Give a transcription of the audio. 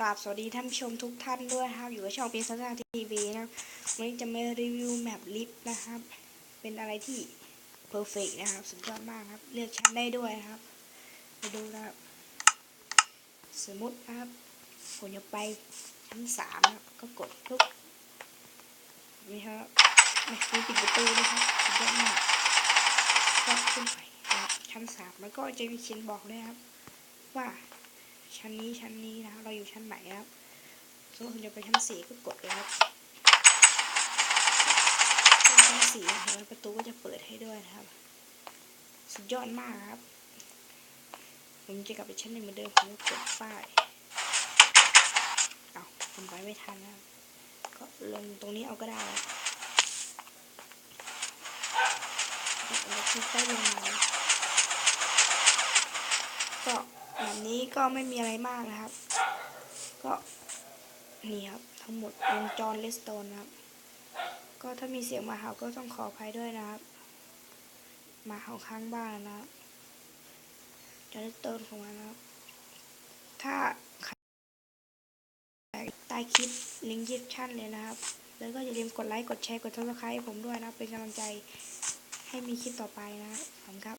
กราบสวัสดีท่านผู้ชมทุกท่านด้วยครับ อยู่กับช่องปีศาทีวีนะครับวันนี้จะมารีวิวแมปลิฟต์นะครับ เป็นอะไรที่เพอร์เฟกนะครับ สุดยอดมากครับ เลือกชั้นได้ด้วยครับมาดูนะครับ สมมตินะครับผมจะไปชั้นสามนะก็กดปุ๊บนี่ครับไม่ปิดประตูนะครับสุดยอดมากก็ขึ้นไปนะครับชั้นสามแล้วก็จะมีเขียนบอกด้วยครับ ว่า ชั้นนี้ชั้นนี้นะครับเราอยู่ชั้นไหนครับสมมติผมจะไปชั้นสี่ก็กดเลยครับชั้นสี่เห็นไหมประตูก็จะเปิดให้ด้วยนะครับ สุดยอดมากครับ ผมจะกลับไปชั้นหนึ่งเหมือนเดิมผมก็กดป้ายเอาผมไปไม่ทันนะครับก็ลงตรงนี้เอาก็ได้ครับแล้วค่อยๆลงมาก็ แบบนี้ก็ไม่มีอะไรมากนะครับ ก็นี่ครับทั้งหมดวงจรเลสโตนนะครับ ก็ถ้ามีเสียงมาเห่าก็ต้องขออภัยด้วยนะครับ มาเห่าข้างบ้านนะครับจอเลสโตนของมันนะครับ ถ้าใครใต้คลิปลิงก์ยิปชั่นเลยนะครับ แล้วก็อย่าลืมกดไลค์ กดแชร์ กดซับสไครต์ผมด้วยนะ เป็นกำลังใจให้มีคลิปต่อไปนะขอบคุณครับ